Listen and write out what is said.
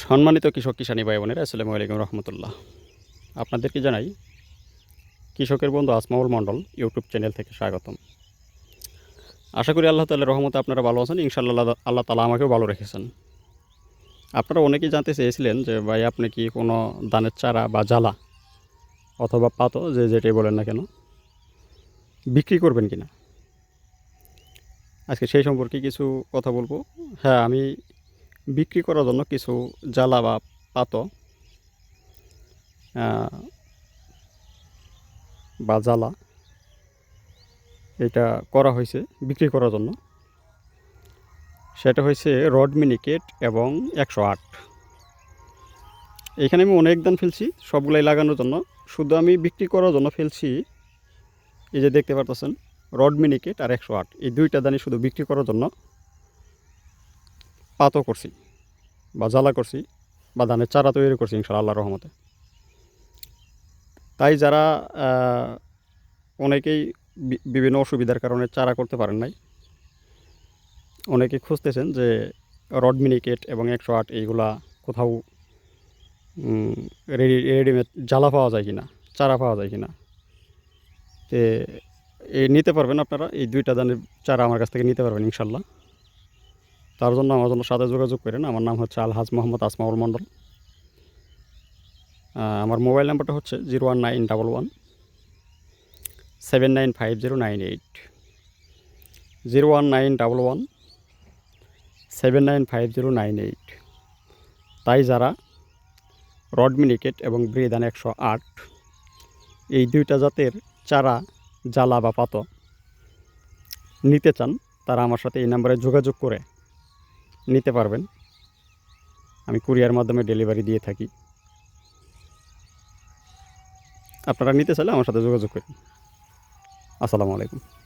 সম্মানিত কৃষক কিষানী ভাই বোনেরা, আসসালামু আলাইকুম রহমতুল্লাহ। আপনাদেরকে জানাই, কৃষকের বন্ধু আসমাউল মণ্ডল, ইউটিউব চ্যানেল থেকে স্বাগতম। আশা করি আল্লাহ তাল্লাহ রহমতে আপনারা ভালো আছেন, ইনশাআল্লাহ আল্লাহ তালা আমাকেও ভালো রেখেছেন। আপনারা অনেকেই জানতে চেয়েছিলেন যে, ভাই, আপনি কি কোনো ধানের চারা বা জ্বালা অথবা পাতো, যে যেটাই বলেন না কেন, বিক্রি করবেন কিনা? আজকে সেই সম্পর্কে কিছু কথা বলব। হ্যাঁ আমি বিক্রি করার জন্য কিছু জ্বালা বা পাত বা জ্বালা এটা করা হয়েছে বিক্রি করার জন্য। সেটা হয়েছে রড মিনিকেট এবং একশো আট। এখানে আমি অনেক দান ফেলছি, সবগুলাই লাগানোর জন্য। শুধু আমি বিক্রি করার জন্য ফেলছি, এই যে দেখতে পারতেছেন, রড মিনিকেট আর একশো আট। এই দুইটা দানি শুধু বিক্রি করার জন্য। পাতও করছি, বা জ্বালা করছি, বা ধানের চারা তৈরি করছি ইনশাল্লাহ আল্লাহ রহমতে। তাই যারা অনেকেই বিভিন্ন অসুবিধার কারণে চারা করতে পারেন নাই, অনেকে খুঁজতেছেন যে রড মিনিকেট এবং একশো আট এইগুলা কোথাও রেডি, রেডিমেড জ্বালা পাওয়া যায় কিনা, চারা পাওয়া যায় কিনা, তে এই নিতে পারবেন আপনারা, এই দুইটা দানের চারা আমার কাছ থেকে নিতে পারবেন ইনশাল্লাহ তার জন্য আমার জন্য সাথে যোগাযোগ করেন। আমার নাম হচ্ছে আলহাজ মোহাম্মদ আসমাউল মণ্ডল। আমার মোবাইল নাম্বারটা হচ্ছে zero one nine double one seven nine five zero nine eight. Zero one nine double one seven nine five zero nine eight. তাই যারা রড মিনিকেট এবং ব্রিদান একশো আট, এই দুইটা জাতের চারা, জ্বালা বা পাত নিতে চান, তারা আমার সাথে এই নাম্বারে যোগাযোগ করে নিতে পারবেন। আমি কুরিয়ার মাধ্যমে ডেলিভারি দিয়ে থাকি। আপনারা নিতে চাইলে আমার সাথে যোগাযোগ করুন। আসসালামু আলাইকুম।